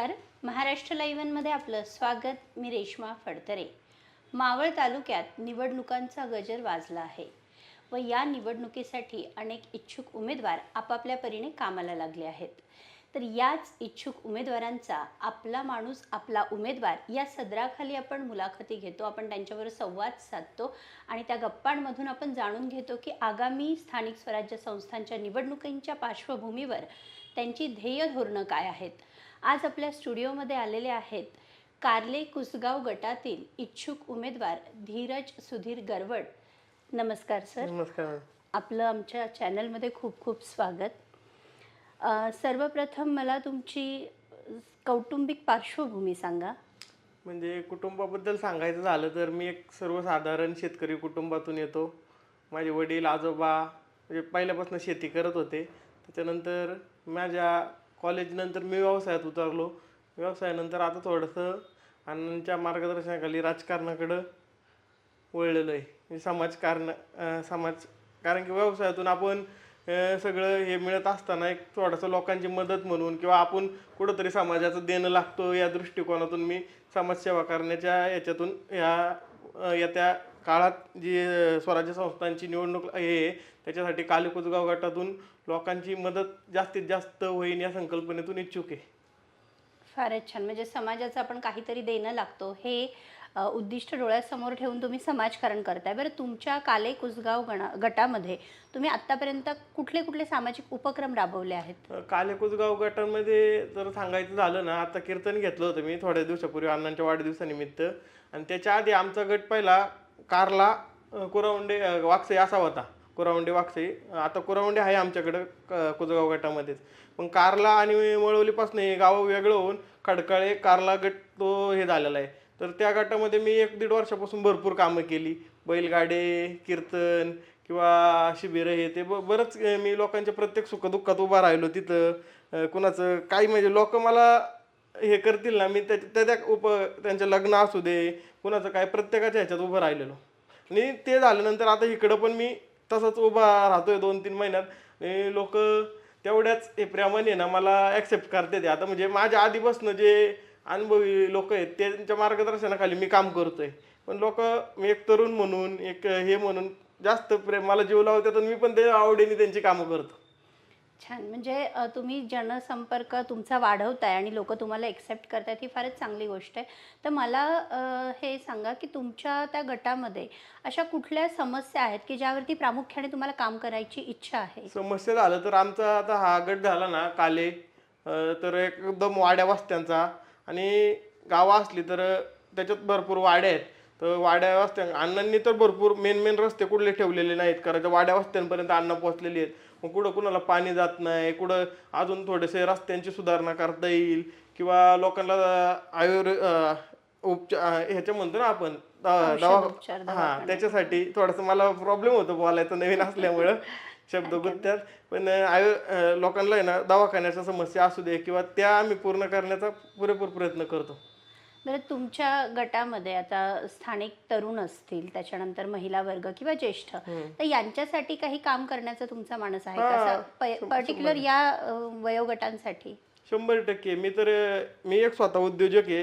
नमस्कार. महाराष्ट्र लाईव्हनमध्ये आपलं स्वागत. मी रेश्मा फडतरे. मावळ तालुक्यात निवडणुकांचा गजर वाजला आहे व या निवडणुकीसाठी अनेक इच्छुक उमेदवार आपापल्या परीने कामाला लागले आहेत. तर याच इच्छुक उमेदवारांचा आपला माणूस आपला उमेदवार या सदराखाली आपण मुलाखती घेतो आपण त्यांच्यावर संवाद साधतो आणि त्या गप्पांमधून आपण जाणून घेतो की आगामी स्थानिक स्वराज्य संस्थांच्या निवडणुकींच्या पार्श्वभूमीवर त्यांची ध्येय धोरणं काय आहेत. आज आपल्या स्टुडिओमध्ये आलेले आहेत कार्ले कुसगाव गटातील इच्छुक उमेदवार धीरज सुधीर गरवड. नमस्कार सर. नमस्कार. आपलं आमच्या चॅनलमध्ये खूप खूप स्वागत. सर्वप्रथम मला तुमची कौटुंबिक पार्श्वभूमी सांगा. म्हणजे कुटुंबाबद्दल सांगायचं झालं तर मी एक सर्वसाधारण शेतकरी कुटुंबातून येतो. माझे वडील आजोबा म्हणजे पहिल्यापासून शेती करत होते. त्याच्यानंतर माझ्या कॉलेजनंतर मी व्यवसायात उतरलो. व्यवसायानंतर आता थोडंसं अण्णांच्या मार्गदर्शनाखाली राजकारणाकडं वळलेलं आहे. म्हणजे समाजकारण समाज कारण की व्यवसायातून आपण सगळं हे मिळत असताना एक थोडंसं लोकांची मदत म्हणून किंवा आपण कुठंतरी समाजाचं देणं लागतो या दृष्टिकोनातून मी समाजसेवा करण्याच्या याच्यातून या येत्या काळात जी स्वराज्य संस्थांची निवडणूक हे आहे, त्याच्यासाठी कालिकुजगाव गटातून लोकांची मदत जास्तीत जास्त होईन या संकल्पनेतून इच्छुक आहे. फारच छान. म्हणजे समाजाचं आपण काहीतरी देणं लागतो. हे अ, उद्दिष्ट डोळ्यासमोर ठेवून तुम्ही समाजकारण करताय. बरं तुमच्या काले कुसगाव गणा गटामध्ये तुम्ही आत्तापर्यंत कुठले कुठले सामाजिक उपक्रम राबवले आहेत? कालेकुजगाव गटामध्ये जर सांगायचं झालं ना आता कीर्तन घेतलं होतं मी थोड्या दिवसापूर्वी अण्णांच्या वाढदिवसानिमित्त. आणि त्याच्या आधी आमचा गट पहिला कारला अं, कुरावंडे अं, वाकसे असा होता. कुरावंडे वाकसे. आता कुरावंडे आहे आमच्याकडं क- कुजगाव गटामध्येच. पण कारला आणि मळवलीपासून हे गावं वेगळं होऊन खडकाळे कारला गट तो हे झालेला आहे. तर त्या गटामध्ये मी एक दीड वर्षापासून भरपूर कामं केली. बैलगाडे कीर्तन किंवा शिबिरं हे ते ब- बरंच मी लोकांच्या प्रत्येक सुखदुःखात उभा राहिलो तिथं. कुणाचं काही म्हणजे लोक मला हे करतील ना मी त्या त्या त्या उप त्यांचं लग्न असू दे कुणाचं काय प्रत्येकाच्या ह्याच्यात उभं राहिलेलो. आणि ते झाल्यानंतर आता इकडं पण मी तसंच उभा राहतोय दोन तीन महिन्यात. लोक तेवढ्याच हे प्रेमाने ना मला ॲक्सेप्ट करते ते आता म्हणजे माझ्या आधीपासून जे अनुभवी लोक आहेत त्यांच्या मार्गदर्शनाखाली मी काम करतोय. पण लोक मी एक तरुण म्हणून एक हे म्हणून जास्त प्रेम मला जीव लावतात आणि मी पण ते आवडीने त्यांची कामं करतो. छान. म्हणजे तुम्ही जनसंपर्क तुमचा वाढवताय आणि लोक तुम्हाला एक्सेप्ट करतायत ही फारच चांगली गोष्ट आहे. तर मला हे सांगा की तुमच्या त्या गटामध्ये अशा कुठल्या समस्या आहेत की ज्यावरती प्रामुख्याने तुम्हाला काम करायची इच्छा आहे? समस्या झालं तर आमचा आता हा गट झाला ना काले तर एकदम वाड्या वस्त्यांचा आणि गावं असली तर त्याच्यात भरपूर वाड्या आहेत. तर वाड्या वस्त्या अण्णांनी तर भरपूर मेन मेन रस्ते कुठले ठेवलेले नाहीत कारण वाड्या वस्त्यांपर्यंत अन्न पोहोचलेली आहेत. मग कुठं कुणाला पाणी जात नाही कुठं अजून थोडेसे रस्त्यांची सुधारणा करता येईल किंवा लोकांना आयुर् उपचार ह्याच्या म्हणतो ना आपण दवा हा त्याच्यासाठी थोडंसं मला प्रॉब्लेम होतो बोलायचं नवीन असल्यामुळं. शब्द गुत्त्यात. पण आयु लोकांना आहे ना दवाखान्याच्या समस्या असू दे किंवा त्या आम्ही पूर्ण करण्याचा पुरेपूर प्रयत्न करतो. बरं तुमच्या गटामध्ये आता स्थानिक तरुण असतील त्याच्यानंतर महिला वर्ग किंवा ज्येष्ठ तर यांच्यासाठी काही काम करण्याचा तुमचा मानस आहे का? पर्टिक्युलर या वयोगटांसाठी. शंभर टक्के. मी तर मी एक स्वतः उद्योजक आहे.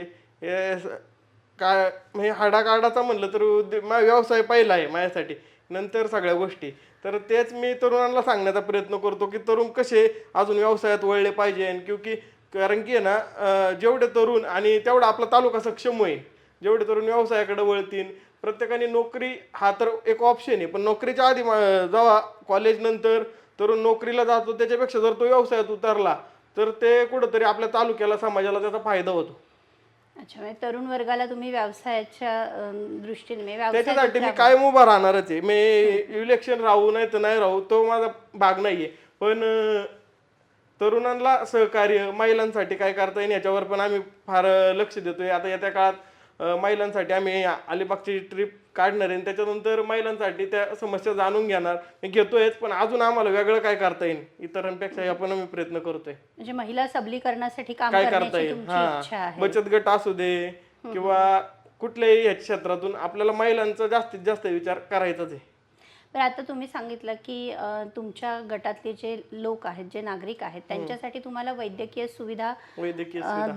काय म्हणजे हाडाकाडाचा म्हणलं तर उद्योग व्यवसाय पहिला आहे माझ्यासाठी. नंतर सगळ्या गोष्टी. तर तेच मी तरुणांना सांगण्याचा प्रयत्न करतो की तरुण कसे अजून व्यवसायात वळले पाहिजे. क्योंकि कारण की आहे ना जेवढे तरुण आणि तेवढा आपला तालुका सक्षम होईल जेवढे तरुण व्यवसायाकडे वळतील प्रत्येकाने नोकरी हा तर एक ऑप्शन आहे. पण नोकरीच्या आधी जेव्हा कॉलेज नंतर तरुण नोकरीला जातो त्याच्यापेक्षा जर तो व्यवसायात उतरला तर ते कुठंतरी आपल्या तालुक्याला समाजाला त्याचा फायदा होतो. अच्छा म्हणजे तरुण वर्गाला तुम्ही व्यवसायाच्या दृष्टीने म्हणजे त्याच्यासाठी मी. कायम उभा राहणारच आहे. मी इलेक्शन राहू नाही तर नाही राहू तो माझा भाग नाहीये. पण तरुणांना सहकार्य महिलांसाठी काय करता येईल याच्यावर पण आम्ही फार लक्ष देतोय. आता येत्या काळात महिलांसाठी आम्ही अलिबागची ट्रिप काढणार आहे. त्याच्यानंतर महिलांसाठी त्या समस्या जाणून घेणार. मी घेतोयच पण अजून आम्हाला वेगळं काय करता येईल? इतरांपेक्षा आपण आम्ही प्रयत्न करतोय. म्हणजे महिला सबलीकरणासाठी काय करता येईल? हा. बचत गट असू दे किंवा कुठल्याही या क्षेत्रातून आपल्याला महिलांचा जास्तीत जास्त विचार करायचाच आहे. तर आता तुम्ही सांगितलं की तुमच्या गटातले जे लोक आहेत जे नागरिक आहेत त्यांच्यासाठी तुम्हाला वैद्यकीय सुविधा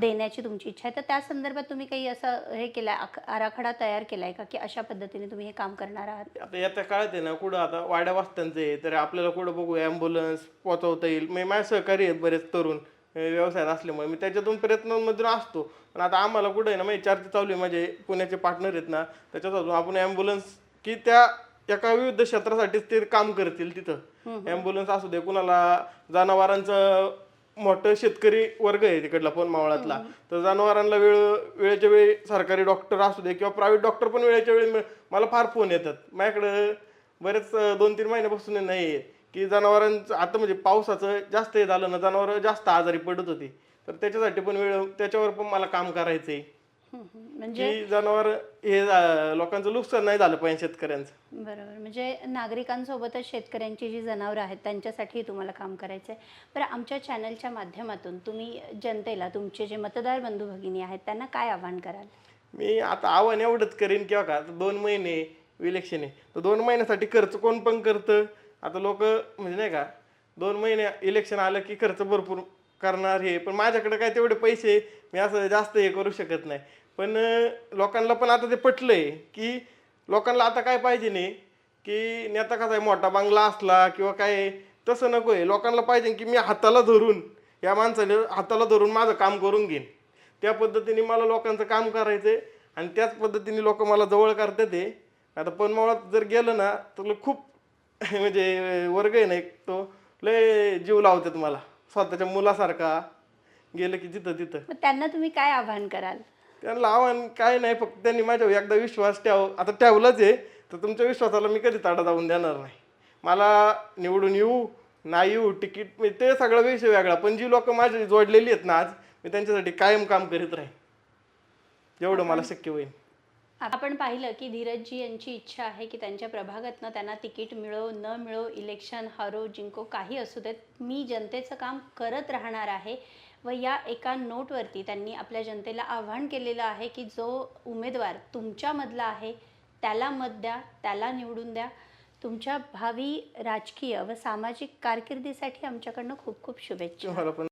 देण्याची तुमची इच्छा आहे. तर त्या संदर्भात तुम्ही काही असं हे केलंय आराखडा तयार केलाय का? की अशा पद्धतीने तुम्ही हे काम करणार आहात? आता येत्या काळात आहे ना कुठं आता वाड्या वाजतांचे आहे तर आपल्याला कुठं बघू ॲम्ब्युलन्स पोहोचवता येईल. मी माझ्या सहकारी आहेत बरेच तरुण व्यवसायात असल्यामुळे मी त्याच्यातून प्रयत्नांमधून असतो. पण आता आम्हाला कुठं आहे ना माझी चर्चा चालू आहे. माझे पुण्याचे पार्टनर आहेत ना त्याच्यातून आपण ॲम्ब्युलन्स की त्या एका विविध क्षेत्रासाठीच ते काम करतील तिथं. ॲम्ब्युलन्स असू दे कुणाला जनावरांचं मोठं शेतकरी वर्ग आहे तिकडला पण मावळातला तर जनावरांना वेळ वेळेच्या वेळी सरकारी डॉक्टर असू दे किंवा प्रायव्हेट डॉक्टर पण वेळेच्या वेळी मला फार फोन येतात. माझ्याकडं बरेच दोन तीन महिन्यापासून नाही आहे की जनावरांचं आता म्हणजे पावसाचं जास्त हे झालं ना जनावर जास्त आजारी पडत होती. तर त्याच्यासाठी पण वेळ त्याच्यावर पण मला काम करायचंय. हम्म, हम्म. म्हणजे जनावर हे लोकांचं नुकसान नाही झालं पाहिजे शेतकऱ्यांचं. बरोबर. म्हणजे नागरिकांसोबतच शेतकऱ्यांची जी जनावरं आहेत त्यांच्यासाठी तुम्हाला काम करायचं आहे बरं आमच्या चॅनलच्या माध्यमातून तुम्ही जनतेला तुमचे जे मतदार बंधू भगिनी आहेत त्यांना काय आव्हान कराल? मी आता आव्हान एवढंच करीन किंवा का दोन महिने इलेक्शन आहे. तर दोन महिन्यासाठी खर्च कोण पण करतं? आता लोक म्हणजे नाही का दोन महिने इलेक्शन आलं की खर्च भरपूर करणार हे पण माझ्याकडे काय तेवढे पैसे मी असं जास्त हे करू शकत नाही. पण लोकांना पण आता ते पटलं आहे की लोकांना आता काय पाहिजे नाही की नेता कसा आहे मोठा बंगला असला किंवा काय तसं नको आहे. लोकांना पाहिजे की मी हाताला धरून या माणसाने हाताला धरून माझं काम करून घेईन. त्या पद्धतीने मला लोकांचं काम करायचंय आणि त्याच पद्धतीने लोक मला जवळ करतात ते आता पनमावळात जर गेलं ना तर खूप म्हणजे वर्ग आहे ना एक तो लय जीव लावतात मला. स्वतःच्या मुलासारखा गेलं की तिथं तिथं. मग त्यांना तुम्ही काय आव्हान कराल? त्यांना आव्हान काय नाही फक्त त्यांनी माझ्यावर एकदा विश्वास ठेव आता ठेवलाच आहे तर तुमच्या विश्वासाला मी कधी ताडा जाऊन देणार नाही. मला निवडून येऊ नाही येऊ तिकीट मी ते सगळा विषय वेगळा पण जी लोक माझी जोडलेली आहेत ना आज मी त्यांच्यासाठी कायम काम करीत राहीन. जेवढं मला शक्य होईल. आपण पाहिलं की धीरजजी यांची इच्छा आहे की त्यांच्या प्रभागातनं त्यांना तिकीट मिळो न मिळो इलेक्शन हरो जिंको काही असू देत. मी जनतेचं काम करत राहणार आहे व या एका नोटवरती त्यांनी आपल्या जनतेला आव्हान केलेलं आहे की जो उमेदवार तुमच्यामधला आहे त्याला मत द्या त्याला निवडून द्या. तुमच्या भावी राजकीय व सामाजिक कारकिर्दीसाठी आमच्याकडनं खूप खूप शुभेच्छा.